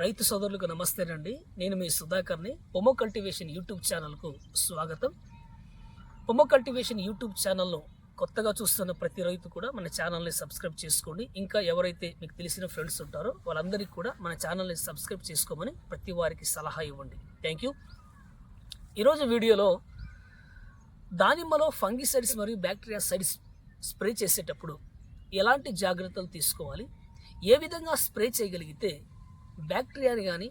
రైతు సోదరులకు నమస్తేనండి. నేను మీ సుధాకర్ని. పొమో కల్టివేషన్ యూట్యూబ్ ఛానల్కు స్వాగతం. పొమో కల్టివేషన్ యూట్యూబ్ ఛానల్ను కొత్తగా చూస్తున్న ప్రతి రైతు కూడా మన ఛానల్ని సబ్స్క్రైబ్ చేసుకోండి. ఇంకా ఎవరైతే మీకు తెలిసిన ఫ్రెండ్స్ ఉంటారో వాళ్ళందరికీ కూడా మన ఛానల్ని సబ్స్క్రైబ్ చేసుకోమని ప్రతి వారికి సలహా ఇవ్వండి. Thank you. ఈరోజు వీడియోలో దానిమ్మలో ఫంగిసైడ్స్ మరియు బ్యాక్టీరియా సైడ్స్ స్ప్రే చేసేటప్పుడు ఎలాంటి జాగ్రత్తలు తీసుకోవాలి? ఏ విధంగా స్ప్రే చేయగలిగితే బ్యాక్టీరియాని కానీ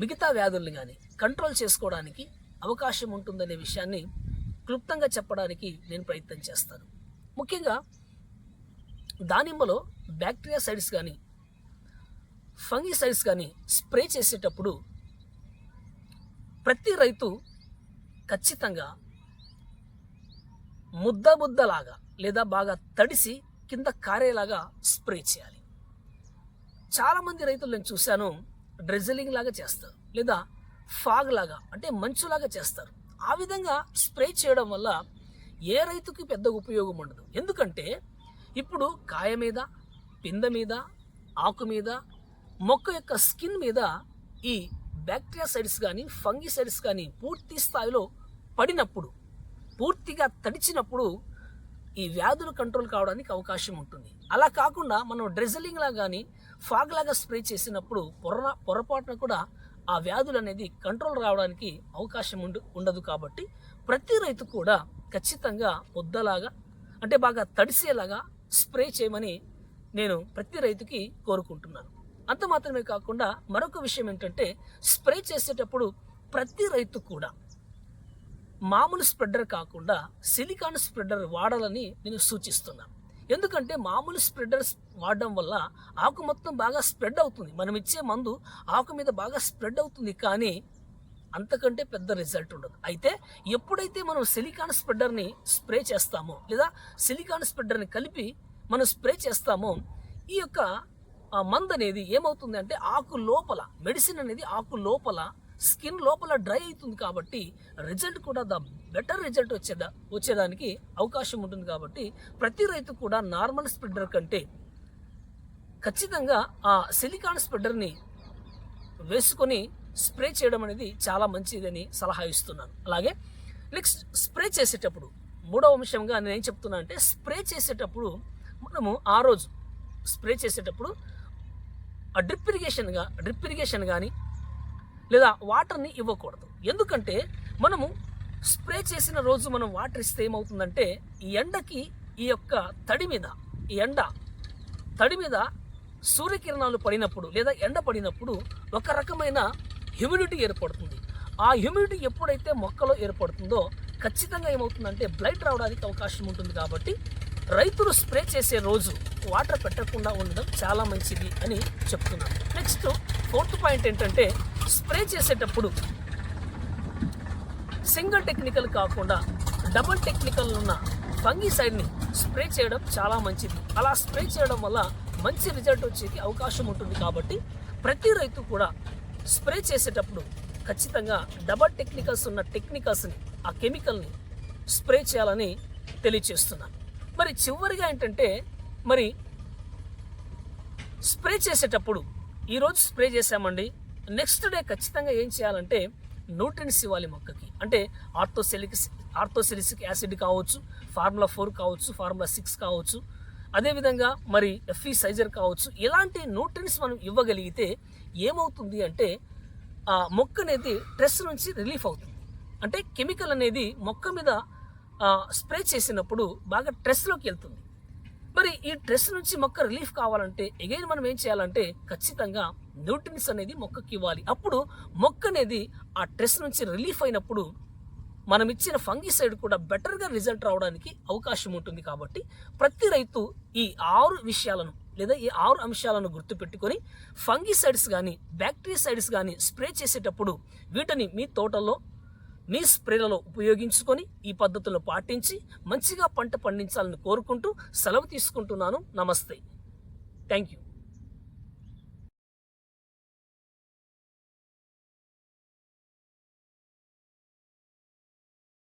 మిగతా వ్యాధుల్ని కానీ కంట్రోల్ చేసుకోవడానికి అవకాశం ఉంటుందనే విషయాన్ని క్లుప్తంగా చెప్పడానికి నేను ప్రయత్నం చేస్తాను. ముఖ్యంగా దానిమ్మలో బ్యాక్టీరియా సైడ్స్ కానీ ఫంగిసైడ్స్ కానీ స్ప్రే చేసేటప్పుడు ప్రతి రైతు ఖచ్చితంగా ముద్ద ముద్దలాగా లేదా బాగా తడిసి కింద కారేలాగా స్ప్రే చేయాలి. చాలామంది రైతులు నేను చూశాను డ్రెజిలింగ్ లాగా చేస్తారు లేదా ఫాగ్ లాగా అంటే మంచులాగా చేస్తారు. ఆ విధంగా స్ప్రే చేయడం వల్ల ఏ రైతుకి పెద్ద ఉపయోగం ఉండదు. ఎందుకంటే ఇప్పుడు కాయ మీద పింద మీద ఆకు మీద మొక్క యొక్క స్కిన్ మీద ఈ బ్యాక్టీరియా సైడ్స్ కానీ ఫంగిసైడ్స్ కానీ పూర్తి స్థాయిలో పడినప్పుడు పూర్తిగా తడిచినప్పుడు ఈ వ్యాధులు కంట్రోల్ కావడానికి అవకాశం ఉంటుంది. అలా కాకుండా మనం డ్రెజలింగ్ కానీ ఫాగ్ లాగా స్ప్రే చేసినప్పుడు పొర పొరపాటున కూడా ఆ వ్యాధులు అనేది కంట్రోల్ రావడానికి అవకాశం ఉండు ఉండదు కాబట్టి ప్రతి రైతు కూడా ఖచ్చితంగా ముద్దలాగా అంటే బాగా తడిసేలాగా స్ప్రే చేయమని నేను ప్రతి రైతుకి కోరుకుంటున్నాను. అంత మాత్రమే కాకుండా మరొక విషయం ఏంటంటే స్ప్రే చేసేటప్పుడు ప్రతి రైతు కూడా మామూలు స్ప్రెడర్ కాకుండా సిలికాన్ స్ప్రెడర్ వాడాలని నేను సూచిస్తున్నాను ఎందుకంటే మామూలు స్ప్రెడర్స్ వాడడం వల్ల ఆకు మొత్తం బాగా స్ప్రెడ్ అవుతుంది. మనం ఇచ్చే మందు ఆకు మీద బాగా స్ప్రెడ్ అవుతుంది కానీ అంతకంటే పెద్ద రిజల్ట్ ఉండదు. అయితే ఎప్పుడైతే మనం సిలికాన్ స్ప్రెడర్ని స్ప్రే చేస్తామో లేదా సిలికాన్ స్ప్రెడర్ని కలిపి మనం స్ప్రే చేస్తామో ఈ యొక్క మందు అనేది ఏమవుతుంది అంటే ఆకు లోపల మెడిసిన్ అనేది ఆకు లోపల స్కిన్ లోపల డ్రై అవుతుంది కాబట్టి రిజల్ట్ కూడా ద బెటర్ రిజల్ట్ వచ్చేదా వచ్చేదానికి అవకాశం ఉంటుంది కాబట్టి ప్రతి రైతు కూడా నార్మల్ స్ప్రెడర్ కంటే ఖచ్చితంగా ఆ సిలికాన్ స్ప్రెడర్ని వేసుకొని స్ప్రే చేయడం అనేది చాలా మంచిదని సలహా ఇస్తున్నాను. అలాగే నెక్స్ట్ స్ప్రే చేసేటప్పుడు మూడవ అంశంగా నేను ఏం చెప్తున్నా అంటే స్ప్రే చేసేటప్పుడు మనము ఆ రోజు స్ప్రే చేసేటప్పుడు ఆ డ్రిప్ ఇరిగేషన్గా డ్రిప్ ఇరిగేషన్ కానీ లేదా వాటర్ని ఇవ్వకూడదు. ఎందుకంటే మనము స్ప్రే చేసిన రోజు మనం వాటర్ ఇస్తే ఏమవుతుందంటే ఈ ఎండకి ఈ యొక్క తడి మీద ఈ ఎండ తడి మీద సూర్యకిరణాలు పడినప్పుడు లేదా ఎండ పడినప్పుడు ఒక రకమైన హ్యూమిడిటీ ఏర్పడుతుంది. ఆ హ్యూమిడిటీ ఎప్పుడైతే మొక్కలో ఏర్పడుతుందో ఖచ్చితంగా ఏమవుతుందంటే బ్లైట్ రావడానికి అవకాశం ఉంటుంది కాబట్టి రైతులు స్ప్రే చేసే రోజు వాటర్ పెట్టకుండా ఉండడం చాలా మంచిది అని చెప్తున్నాను. నెక్స్ట్ ఫోర్త్ పాయింట్ ఏంటంటే స్ప్రే చేసేటప్పుడు సింగిల్ టెక్నికల్ కాకుండా డబుల్ టెక్నికల్ ఉన్న ఫంగిసైడ్ని స్ప్రే చేయడం చాలా మంచిది. అలా స్ప్రే చేయడం వల్ల మంచి రిజల్ట్ వచ్చేకి అవకాశం ఉంటుంది కాబట్టి ప్రతి రైతు కూడా స్ప్రే చేసేటప్పుడు ఖచ్చితంగా డబల్ టెక్నికల్స్ ఉన్న టెక్నికల్స్ని ఆ కెమికల్ని స్ప్రే చేయాలని తెలియచేస్తున్నాను. మరి చివరిగా ఏంటంటే మరి స్ప్రే చేసేటప్పుడు ఈరోజు స్ప్రే చేసామండి నెక్స్ట్ డే ఖచ్చితంగా ఏం చేయాలంటే న్యూట్రిన్స్ ఇవ్వాలి మొక్కకి. అంటే ఆర్థోసెలిక్ ఆర్థోసెలిసిక్ యాసిడ్ కావచ్చు ఫార్ములా ఫోర్ కావచ్చు ఫార్ములా సిక్స్ కావచ్చు అదేవిధంగా మరి ఎఫ్ఈ సైజర్ కావచ్చు ఇలాంటి న్యూట్రిన్స్ మనం ఇవ్వగలిగితే ఏమవుతుంది అంటే ఆ మొక్క అనేది స్ట్రెస్ నుంచి రిలీఫ్ అవుతుంది. అంటే కెమికల్ అనేది మొక్క మీద స్ప్రే చేసినప్పుడు బాగా స్ట్రెస్లోకి వెళ్తుంది. మరి ఈ స్ట్రెస్ నుంచి మొక్క రిలీఫ్ కావాలంటే ఎగైన్ మనం ఏం చేయాలంటే ఖచ్చితంగా న్యూట్రిన్స్ అనేది మొక్కకి ఇవ్వాలి. అప్పుడు మొక్క అనేది ఆ స్ట్రెస్ నుంచి రిలీఫ్ అయినప్పుడు మనం ఇచ్చిన ఫంగిసైడ్ కూడా బెటర్గా రిజల్ట్ రావడానికి అవకాశం ఉంటుంది కాబట్టి ప్రతి రైతు ఈ ఆరు విషయాలను లేదా ఈ ఆరు అంశాలను గుర్తుపెట్టుకొని ఫంగిసైడ్స్ కానీ బ్యాక్టీరియాసైడ్స్ కానీ స్ప్రే చేసేటప్పుడు వీటిని మీ తోటలో మీ స్ప్రేలలో ఉపయోగించుకొని ఈ పద్ధతులను పాటించి మంచిగా పంట పండించాలని కోరుకుంటూ సెలవు తీసుకుంటున్నాను. నమస్తే. Thank you